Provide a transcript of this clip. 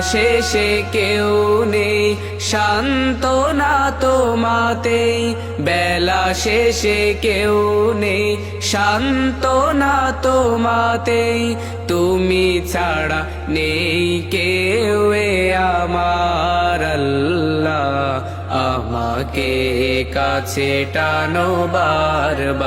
শেষে কেউ নেই শান্ত না তোমাতেই। বেলা শেষে কেউ নেই শান্ত না তোমাতেই। তুমি ছাড়া নেই কেউ আমার আমাকে কাছে টানো বারবার।